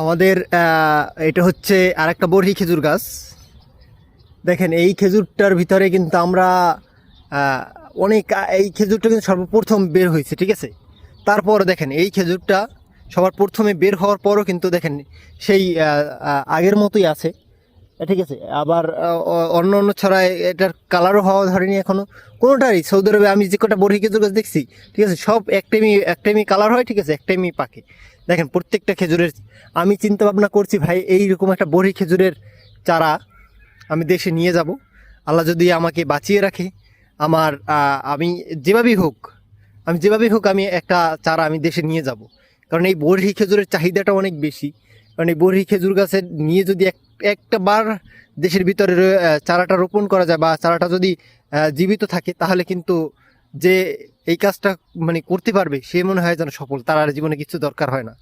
আমাদের এটা হচ্ছে আর একটা বরহি খেজুর গাছ। দেখেন, এই খেজুরটার ভিতরে কিন্তু আমরা অনেক, এই খেজুরটা কিন্তু সর্বপ্রথম বের হয়েছে, ঠিক আছে? তারপর দেখেন, এই খেজুরটা সবার প্রথমে বের হওয়ার পরও কিন্তু দেখেন, সেই আগের মতোই আছে। ঠিক আছে, আবার অন্য অন্য ছড়ায় এটার কালারও হওয়া ধরেনি এখনও। কোনোটারই, সৌদি আরবে আমি যে কটা বরহি খেজুর গাছ দেখছি, ঠিক আছে, সব একটাইমই একটাইমই কালার হয়, ঠিক আছে একটাইমই পাকে। দেখেন, প্রত্যেকটা খেজুরের, আমি চিন্তা ভাবনা করছি, ভাই, এইরকম একটা বড়ি খেজুরের চারা আমি দেশে নিয়ে যাব। আল্লাহ যদি আমাকে বাঁচিয়ে রাখে, আমার আমি যেভাবেই হোক, আমি যেভাবেই হোক আমি একটা চারা আমি দেশে নিয়ে যাব। কারণ এই বড়ি খেজুরের চাহিদাটা অনেক বেশি। কারণ এই বড়ি খেজুর গাছের নিয়ে যদি এক একটা বার দেশের ভিতরে চারাটা রোপণ করা যায় বা চারাটা যদি জীবিত থাকে, তাহলে কিন্তু যে এই কাজটা মানে করতে পারবে, সে মনে হয় যেন সফল। তার আর জীবনে কিছু দরকার হয় না।